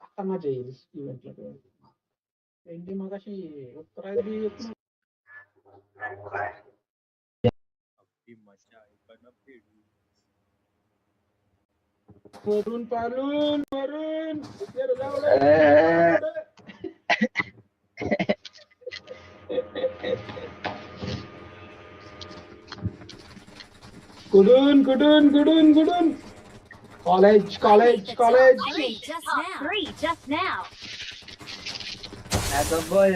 आता मजा येईल इव्हेंटला त्यांची मग. अशी उत्तरायला बी येत वरून पालून वरून. इकडे लावलं. कुडून कुडून कुडून कुडून College college college Three just now. Three just now. अगं बोल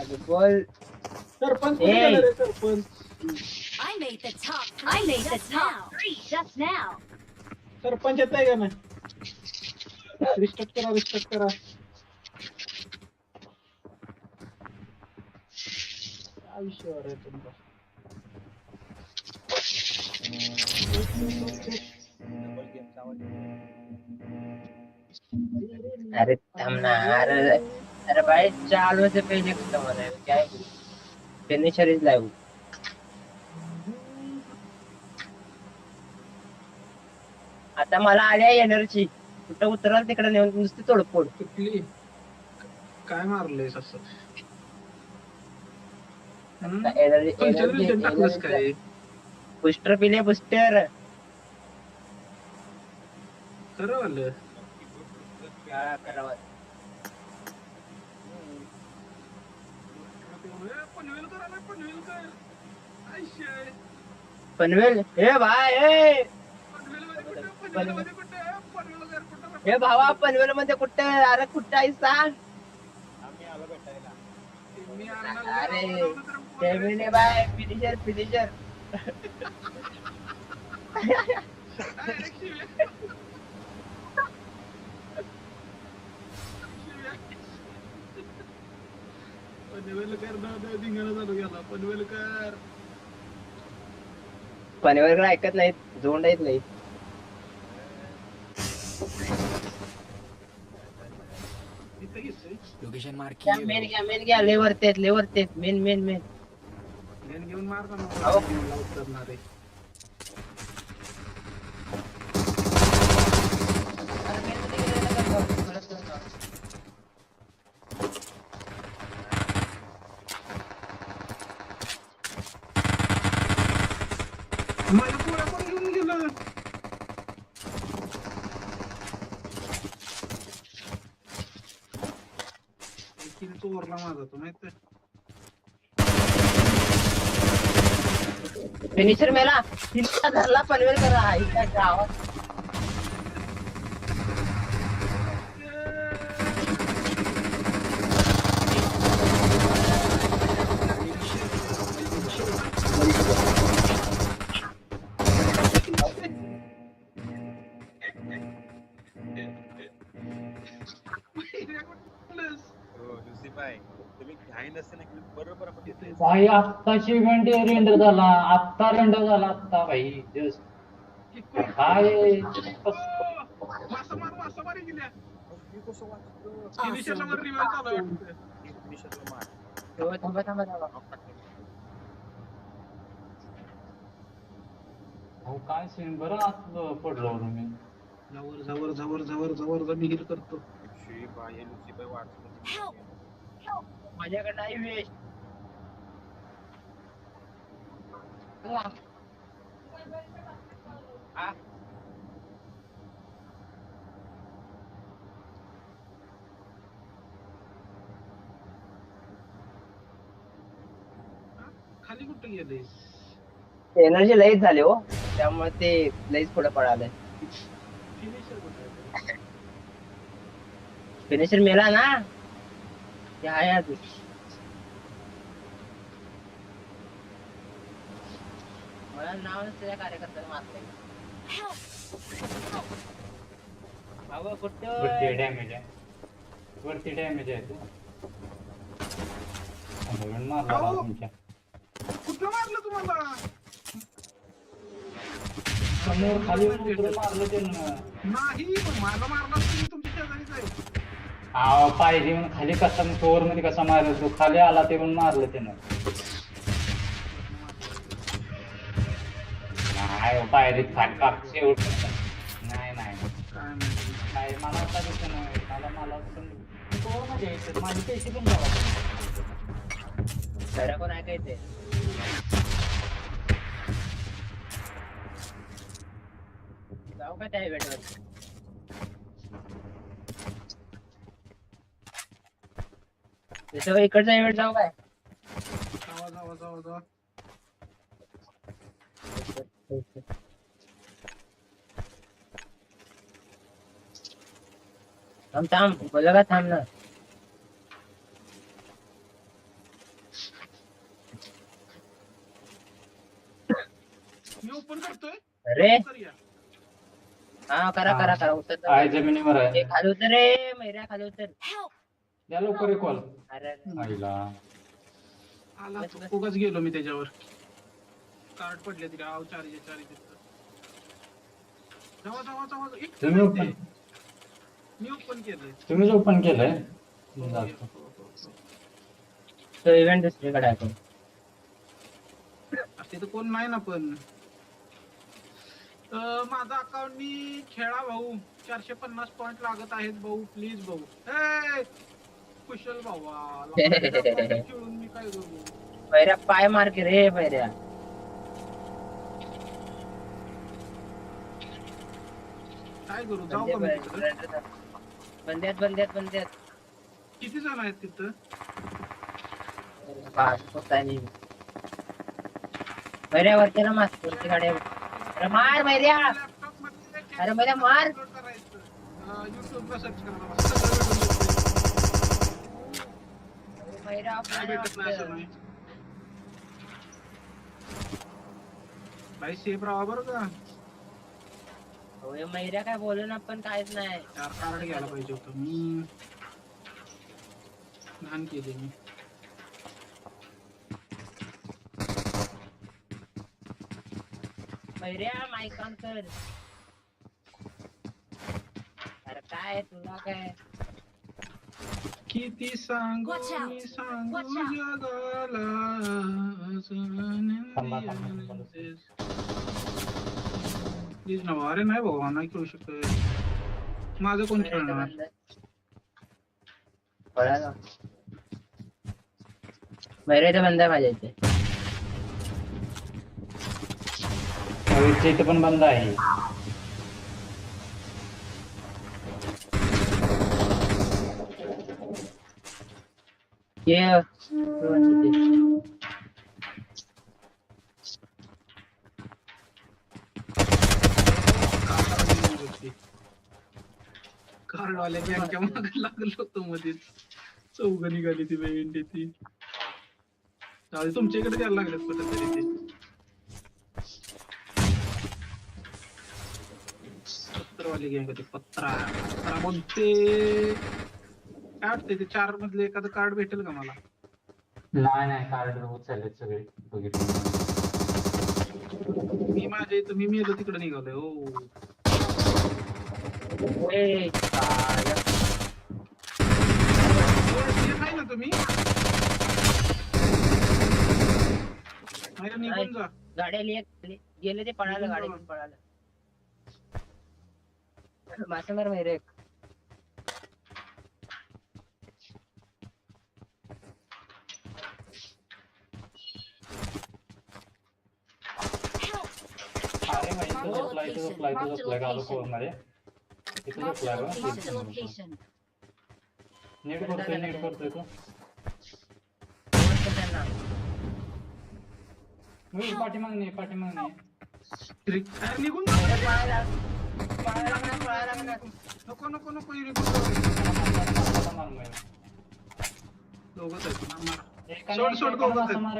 अगं बोल सरपंच कुठे ए. गेला रे sarpanch I made the top. Three I made the top three just now. Sarpanch येत आहे का नाही रिस्टार्ट करा रिस्टार्ट करा काय विषयावर आहे तुमचा डबल गेमचा आवाज अरे थांब ना अरे अरे भाई चालू से पहले खत्म हो रहा है क्या है फिनिशर इज लाइव आता मला आल्या एनर्जी कुठं उतराल तिकडे नेऊन नुसती तोडफोड. कुठली? काय मारलंयस असं? एनर्जी बुस्टर पिले बुस्टर आयशे पनवेल? हे भाई हे कुठं कुठं हे भावा पनवेल मध्ये कुठं? अरे कुठं आहे सांग. आम्ही आलो भेटायला मी आणणार अरे Kevin by finisher finisher Panvelkar धिंगाणा चालू ऐकत नाहीत जोंड येत नाही लोकेशन मार्क घ्या मेन घ्या मेन घ्या लेवर तेच लेवर तेच मेन मेन मेन घेऊन घेऊन मारता अहो. मला उतरणार आहे माझ्या पोळ्या पण घेऊन गेलं किल चोरला माझा तो माहीत फिनिशर मेला. तिला धरला पनवेल करा. इथल्या गावात. भाई आत्ताची इव्हेंट रेंडर झाला. आत्ता रेंडर झाला आत्ता भाई. काय? वाटतं. हो, थांबा थांबा थांबा काय सीन बरं आत पडलो मी. जवळ जवळ जवळ जवळ जवळ जमी हिल करतो शी बाय हे लुसीफाय वाचलं माझ्याकडे नाही वेस्ट खाली कुठं गेले? एनर्जी लईच झाली हो. त्यामुळे ते लईच पुढे पळालंय. फिनिशर मेला ना. ते आहे अजून मला नाव नसलेल्या कार्यकर्त्याला मारलंय बाबा वरती कुठं डॅमेज आहे. वरती डॅमेज आहे तू. मारला. बा तुमच्या. कुठं मारलं तुम्हाला? समोर खाली उतरून मारलं त्यानं? नाही पण मला मारला तुम्ही तुमच्या शेजारीच आहे. अहो पाहिजे म्हणून खाली कसा चोरमध्ये कसा मारला तो? खाली आला ते पण मारलं त्यानं. नाही हो, पायरीत खाली कापसे नाही नाही. काय मला आता दिसत नाही. मला मला पण मध्ये यायचं? माझे पैसे पण जावा कोण ऐकायचंय. जाऊ का त्या event वर त्याच्यावर इकडचा इव्हेंट जाऊ काय जावा जावा जावा जावा थांब थांब बोला का थांब ना मी ओपन करतोय अरे करूया? हा करा करा करा उतर आहे जमिनीवर आहे खाली उतर रे मैऱ्या खाली उतर। Help! द्या लवकर कॉल अरे अरे. आईला. आला बस, बस. उगाच गेलो मी त्याच्यावर. कार्ड पडले तिथे आव चारीचे चारी तिथं जावा जावा जावा. एक तुम्ही ओपन मी ओपन केलंय. तुम्हीच ओपन केलंय? हो, जातो. हो, हो, हो. तो इव्हेंट दुसरीकडे आहे तिथं कोण नाही ना पण. अं, माझा अकाउंटनी खेळा भाऊ. चारशे पन्नास पॉइंट लागत आहेत भाऊ. प्लीज भाऊ. ए! कुशल भावा. लका, खेळून मी काय करू? मैऱ्या पाय मार के रे मैऱ्या काय करू? जाऊ का मी तिकडं? बंद्यात बंद्यात बंद्यात. किती जण आहेत तिथं? ना गाड्या. अरे मार मैऱ्या लॅपटॉपमध्ये अरे मार. युट्यूबला सर्च करा काय भेटत नाही असं नाही भाई सेफ राहा बरं का होय मैऱ्या काय बोलू ना पण काहीच नाही. चार कार्ड घ्यायला पाहिजे होतं. मी घाण केली मी. मैऱ्या माईक ऑन कर. अरे काय तुला काय? किती सांगू Watch out. मी सांगू Watch out. जगाला थांबा, थांबा, थांबा. प्लीज ना अरे नाही बाबा नाही खेळू शकत. माझं कोण खेळणार? मैऱ्याचा बंद आहे माझ्या इथे. हवेच्या इथे पण बंद आहे. ये कार्डवाल्या बँकच्या मागे लागलो होतो मध्येच चौघ निघाली ती बँक ती. चालेल तुमच्या इकडे द्यायला लागलेत कुठं तरी ते पत्रवाली गँग होती पत्रा? पत्रा बोलते काय वाटतंय ते चार मधले एखादं कार्ड भेटेल का मला? नाही नाही कार्ड उचलले सगळे बघितलं. मी माझ्या इथं मी मेलो तिकडे निघालोय हो ए, साला. ना तुम्ही? नाही निघून जा. गाड्या लिहित गेले ते पळालं गाडी घेऊन पळालं. मासे मार मैरे location. झोपलाय तो Mark the झोपलाय गालो मध्ये इथे Mark the झोपलाय बघ. location. Mark the location. नीट करतोय नीट करतोय तो मी पाठीमाग नाही पाठीमाग नाही ट्रिक अरे निघून नको नको नको. दोघच आहेत.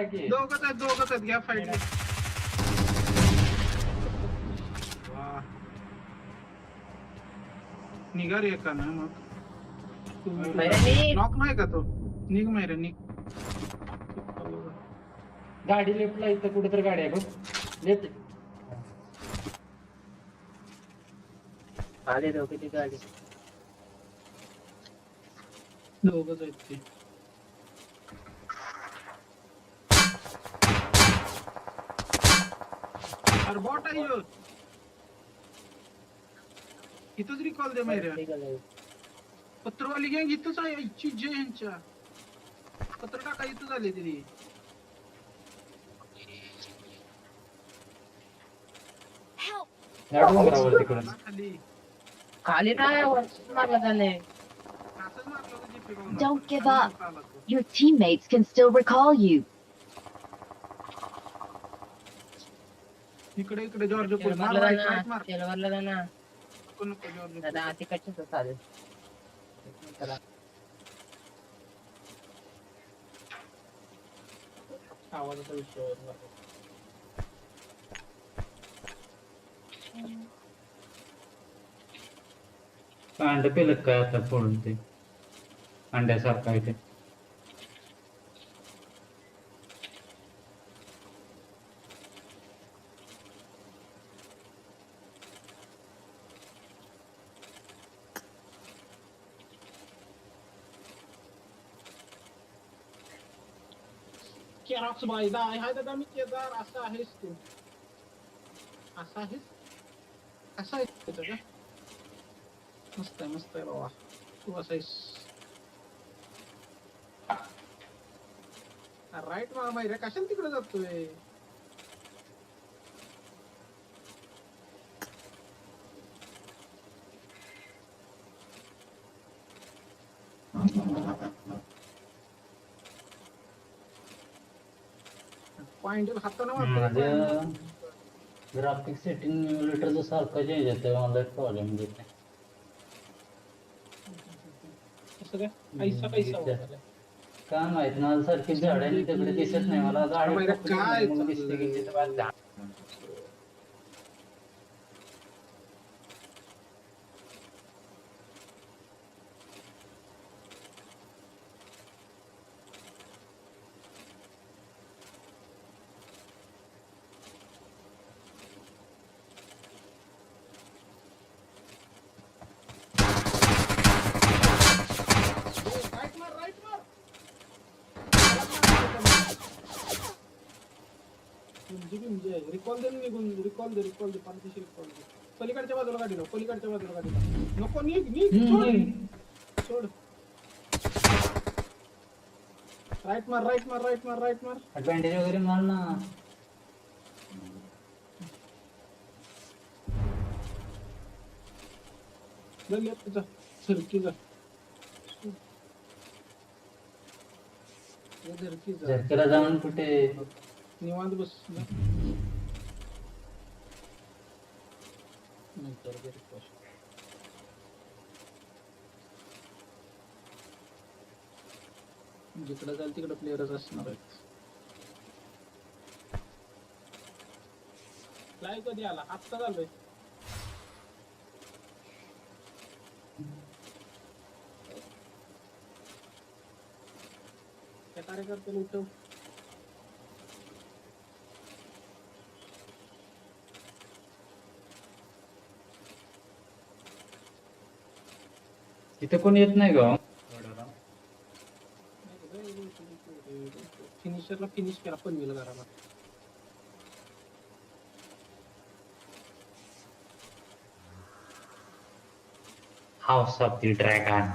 की. दोघच आहेत दोघच आहेत. घ्या फाईट निघा रे एका ना मग. नॉक नाही का तो? निघ मैरे निघ. गाडी लेफ्टला इथं कुठेतरी गाडी आहे बघ. लेफ्ट. आले दोघे ती गाडी. दोघच आहेत ते. अरे बॉट आहे ह्यो. इथंच रिकॉल दे माहिती पत्रवाली गँग इथंच आहे इच्छी जय यांच्या पत्र टाका इथं झाले तरी Help! या डोंगरावर तिकडून खाली खाली नाही वरती मारला त्याने असंच मारलं होतं जिथे बघून. Don't give खाली up. नव्हता आला तो. Your teammates can still recall you. इकडे इकडे जॉर्ज तेल मार मारला right, ना right मार तेल मारला ना नको नको दादा चालेल चला. आवाजाचा विषय. अंड पेलत काय आता फोडून ते? अंड्यासारखं आहे ते. केरॉक्स बाय दाय हाय दादा मी केदार असा आहेस तू असा आहेस असा आहेस तू का मस्त आहे मस्त आहे बाबा तू असा आहेस राईट मला माहिती कशाला तिकडे जातोय हाताने माझ्या ग्राफिक सेटिंग इम्युलेटरचं सारखं चेंज येतं मला प्रॉब्लेम येते कसं काय? होता काय माहीत? मला सारखी झाडांनी तिकडे दिसत नाही. मला पकडली काय दिसते की तिथं बाहेर झाड. राईट मार राईट मार रिकॉल दे निघून रिकॉल दे रिकॉल दे पार्टीशी रिकॉल दे पलीकडच्या बाजूला गाडी लाव पलीकडच्या बाजूला गाडी लाव. नको निघ निघ सोड. सोड. राईट मार राईट मार राईट मार राईट मार. ऍडव्हान्टेज वगैरे मार ना. सरकी जा. झरकेला जाऊन कुठे? निवांत बस. नंतर दे request. जिकडे जाईल तिकडे प्लेयरच असणार आहेत. लाईव्ह कधी आला? आत्ता झालोय. त्या कार्यकर्त्याला उठव. तिथे कोण येत नाही का फिनिशरला फिनिश केला पनवेल घराला हाऊस ऑफ द ड्रॅगन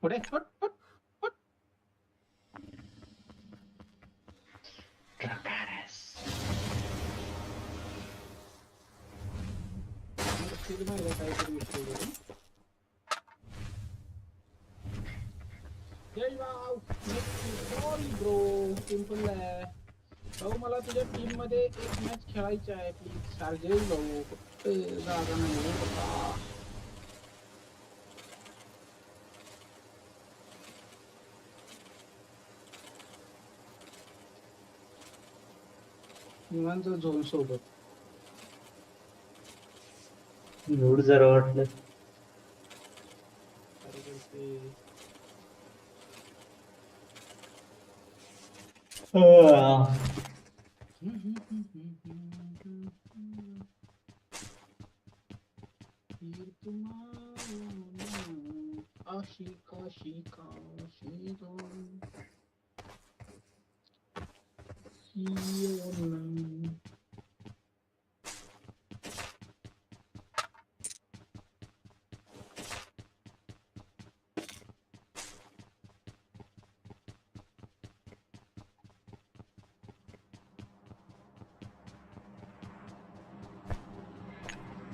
पुढे फट फट फट केली माहिती आहे काहीतरी विषय वगैरे. जय भाऊ सॉरी ब्रो सिंपल आहे भाऊ मला तुझ्या टीममध्ये एक मॅच खेळायची आहे प्लीज चार्जेस भाऊ फक्त जागा नाही. निवांत झोन सोबत. झोड जरा वाटलं. कार्यकर्ते See you online.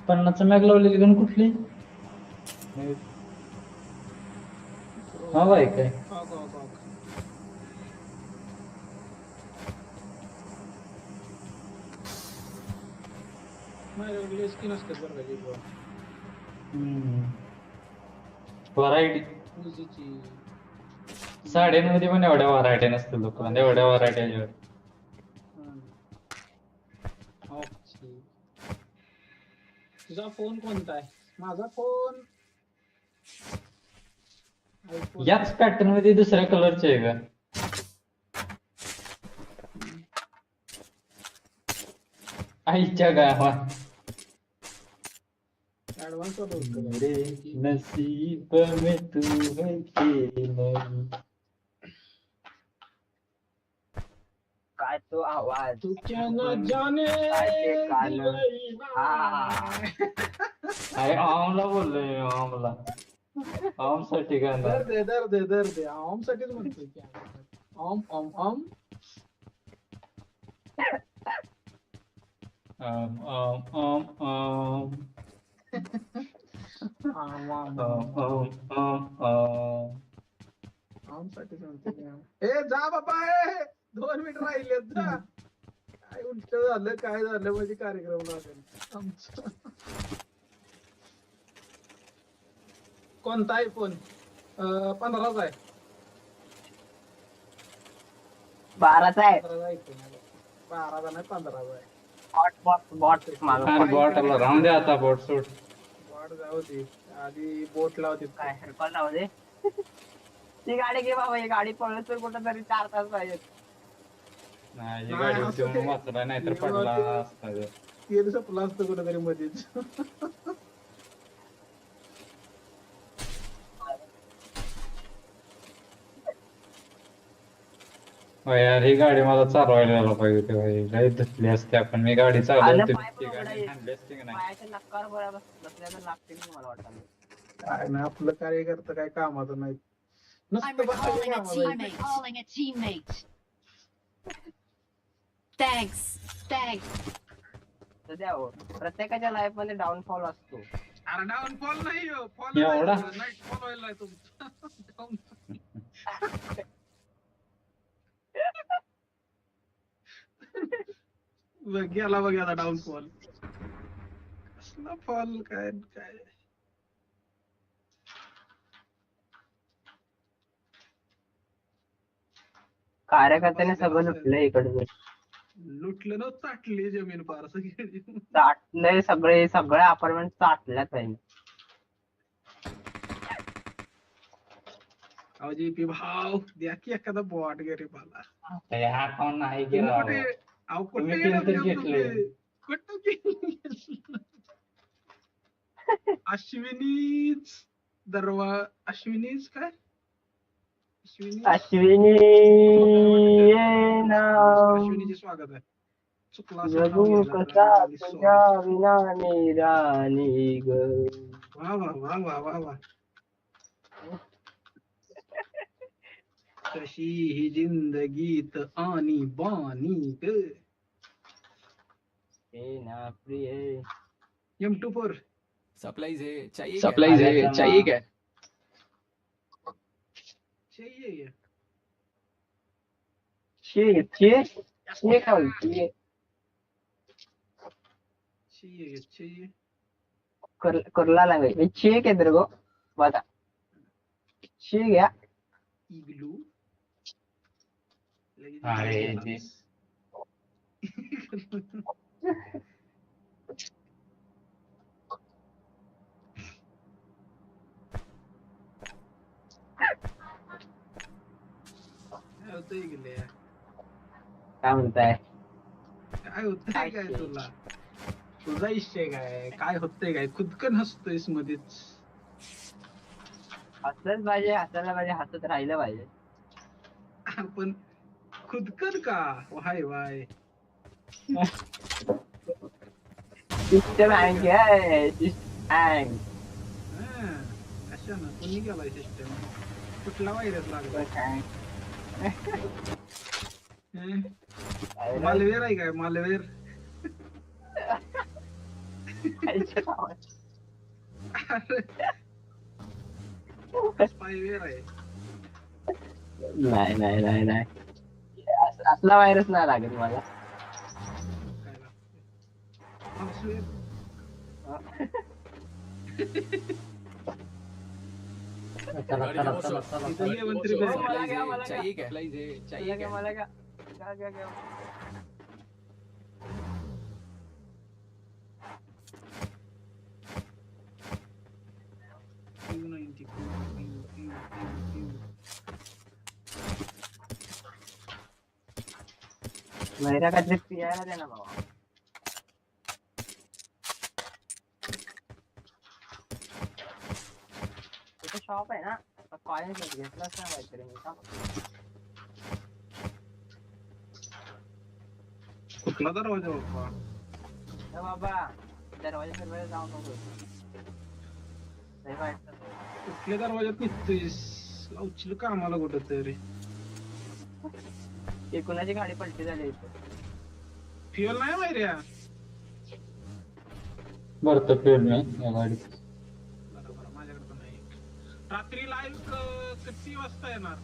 पन्नासचं मॅग लावलेली गण कुठली? हा बाई काय? व्हरायटी. साड्यांमध्ये पण एवढ्या व्हरायटी नसतील लोकांना एवढ्या व्हरायटी ओके तुझा फोन कोणता आहे? माझा फोन. याच पॅटर्नमध्ये दुसऱ्या कलरचे आहे का आईच्या गावात ऍडव्हान्स नसीब में तू है कि नहीं काय तो आवाज तू क्या न जाने हा. अरे आमला बोललोय आमला. आमसाठी गाणं दर दे दर दे दर दे ऑम साठीच म्हणतोय की ऑम ऑम ऑम आम. आम आम आम ऑम ऑम आम आम. आम आम ऑम साठीच म्हणतोय की. ए जा बाबा ए. दोन मिनिट राहिलेत जा काय उलट झालं काय झालं म्हणजे कार्यक्रम लागेल. आमचा. कोणता आयफोन पंधराचा आहे. बाराचा आहे. पंधराचा आयफोन आहे. बाराचा नाही पंधराचा आहे. बॉट बॉट बॉट राहून दे आता बोट सोड. वाढ जाऊ दे. आधी बोट लावते. काय हेडफोन लावू दे. ती गाडी घे बाबा ही गाडी पळलं तर कुठं तरी चार तास पाहिजे नाही ही नाही, गाडी असं ठेवून ते- वाचला नाही तर एवढं पडला असता ग. तेल संपलं असतं कुठेतरी मध्येच. हो यार ही गाडी मला चालवायला यायला पाहिजे होती भाई लय धुतली असते आपण. मी गाडी चालवते आलं पाय ती पण गाडी असती की नाही? पायाच्या मला वाटतं. काय नाही आपलं कार्यकर्ता काय कामाचं नाही. I'm नुसतं बसायचं recalling a teammate. Calling a teammate. तर द्या हो. प्रत्येकाच्या लाईफमध्ये डाऊनफॉल असतो. अरे डाऊनफॉल नाही फॉल एवढा? नाईट फॉल व्हायला आहे तुमचा. Down- बघ गेला बघ आता डाऊनफॉल कसला फॉल काय काय? कार्यकर्त्याने सगळं लुटलं इकडे. लुटलं ना चाटली जमीन फार चाटलंय सगळे सगळे अपार्टमेंट चाटल्यात त्यांनी अहो जी पी भाव द्या की एखादा बॉट हे हा कोण नाही गेला कुठे अहो कुठे तुम्ही गेला केलं तर तुम्ही? घेतलंय. कुठं गेलं? अश्विनीच दरवा अश्विनीच काय अश्विनी अश्विनी ये ना अश्विनीचे स्वागत आहे चुकला असेल जगू नाव कसा घ्यायला. तुझ्या विना निरानी ग वा वा वा वा वा वा कशी ही जिंदगीत आनी बानी ग हे ना प्रिय एम टू फोर सप्लाईज है चाहिए Supplies क्या? है, चाहिए क्या चाहिए ये. शी शी शी काय बोलती चाहिए चाहिए कर करला लँग्वेज शी के तेरे इग्लू. जी. काय होतंय इगले काय म्हणताय काय होतंय काय? तुला तुझा इश्य काय काय होतंय काय खुदकन हसतोयस मध्येच हसलंच पाहिजे हसायला पाहिजे हसत राहिलं पाहिजे आपण खुदकन का वाय वाय सिस्टम हँग आहे हँग हा, कशानं कोणी गेलाय सिस्टम कुठला व्हायरस लागला काय मालवेर खायच्या गावात. स्पायवेअर आहे नाही नाही नाही नाही अस- असला व्हायरस नाही लागेल मला काय लागतंय. Software. चला चला चला चला इथं चला. Level three bed. मला घ्या, मला घ्या. चाहिए क्या सप्लाईज है चाहिए घ्या, क्या मला घ्या. घ्या, घ्या, घ्या. Q90, Q, Q, Q, Q, Q. मैरा काहीतरी पियायला दे ना बाबा तिथे शॉप आहे ना कॉलेज घेतलंच ना काहीतरी मी का कुठला दरवाजा बाप्पा ए बाबा दरवाजा फिरवायला जाऊ नको लय वाईट चाललंय. कुठल्या दरवाजात निघतोयस लावशील का आम्हाला कुठं तरी ही कुणाची गाडी पलटी झाली इथे फ्युअल नाही माहिती भरतो फिर मी या गाडीत बरोबर माझ्याकडे पण नाही रात्री लाईव्ह किती वाजता येणार?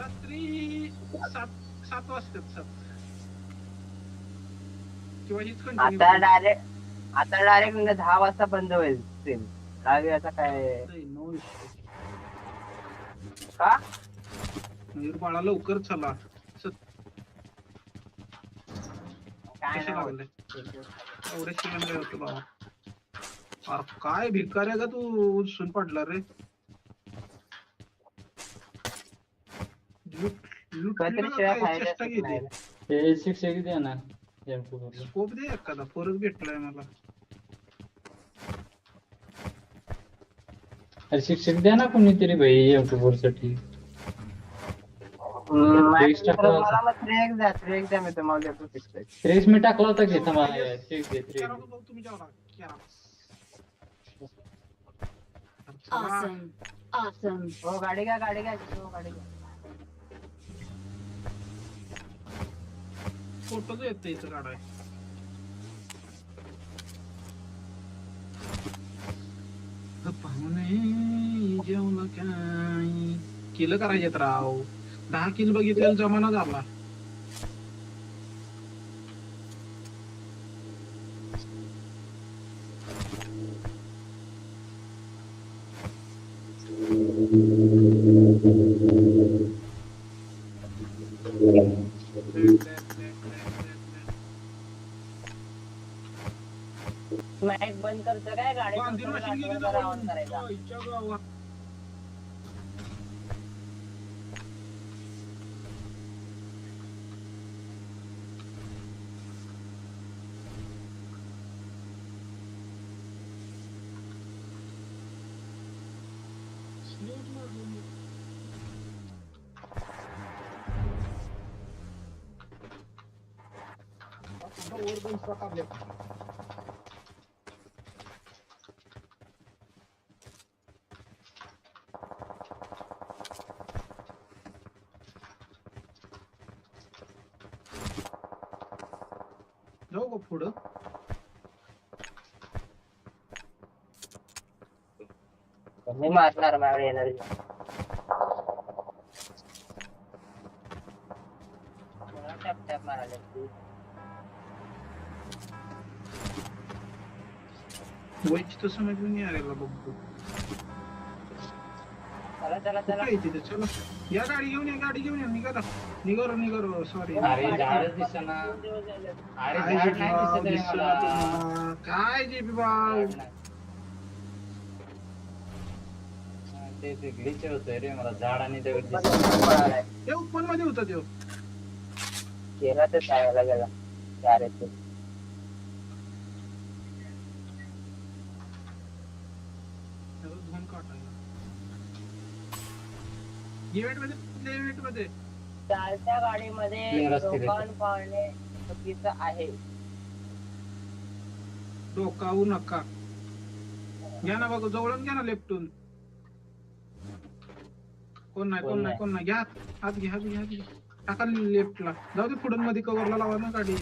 रात्री सात सात वाजतात सात. किंवा हीच आता कंटिन्यू डायरेक्ट आता डायरेक्ट दहा वाजता बंद होईल काय आता काय? का? मयूर बाळा लवकर चला. सत काय कसे नाही लागले? एवढे शिकले होते बाबा. अरे काय भिकार आहे का तू? उचून पडला रे. काहीतरी चेष्टा हो. केली नाही. हे सिक्स एक द्या ना. M2 वरलं. स्कोप दे एखादा परत भेटलाय मला. अरे शिक्षक द्या ना कोणीतरी भाई एमसाठी द्या मी टाकला होता. Awesome. हो गाडी घ्या गाडी घ्या. हो गाडी घ्या. फोटोच येत इथं काढाय पाहुणे जेवलं काय? किल करायचेत राव? दहा किल बघितलेला जमाना झाला. On करायचा आईच्या गावात. Slate लागून. आता वर दोन truck आले. जाऊ का पुढं मी मारणार माझ्याकडे एनर्जी टॅप टॅप मारायला वयची तर समज नाही आलेला बघतो चला चला चला कुठे आहे तिथे चला या गाडी घेऊन या गाडी घेऊन या निघा निघारो निघारो सॉरी अरे झाडच दिसेना अरे झाड नाही दिसत आहे मला काय जे भाऊ झाड नाही. हा, ते ते ग्लिच होतंय रे मला झाड आणि दगड दिसत ते ओपनमध्ये होता तो केला तर सांगायला गेला. चार येते इव्हेंटमध्ये इव्हेंटमध्ये? चालत्या गाडीमध्ये लोकांना पाळणे चुकीचं आहे. डोकावू नका. घ्या ना बघू जवळून घ्या ना लेफ्टून कोण नाही कोण नाही कोण नाही. घ्या हात घ्या घ्या हात टाका लेफ्टला जाऊ दे पुढून मध्ये कव्हरला लावा ना गाडी.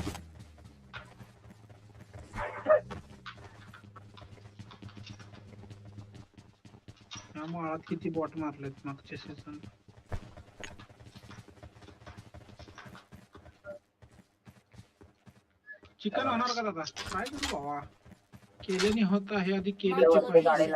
माळात किती बॉट मारलेत मागच्या सीझन चिकन होणार का दादा? काय करू बाबा केल्याने होत आहे आधी केल्याचे पाहिजे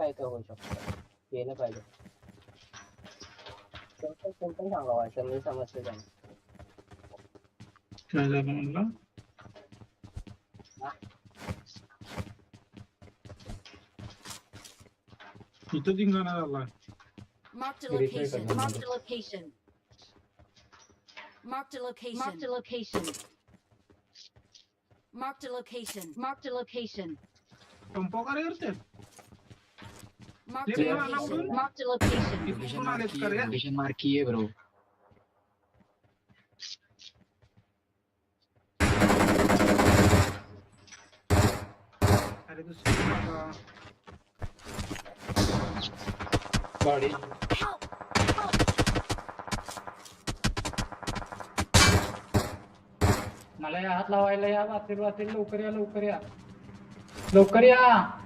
काही होऊ शकतं केलं पाहिजे सिंपल सिंपल सांगावं असं मी समजते त्यांनी काय झालं म्हणलं इथं धिंगाणा झाला Marked a Verify location. करणार Marked a location. Marked a location. Marked a location. Marked a location. Marked a location. Pump वगैरे करते Marked a location. Marked a का लोकेशन मार्क ब्रो अरे! मला या हात लावायला या वाचेल वाचेल लवकर या लवकर या. लवकर या.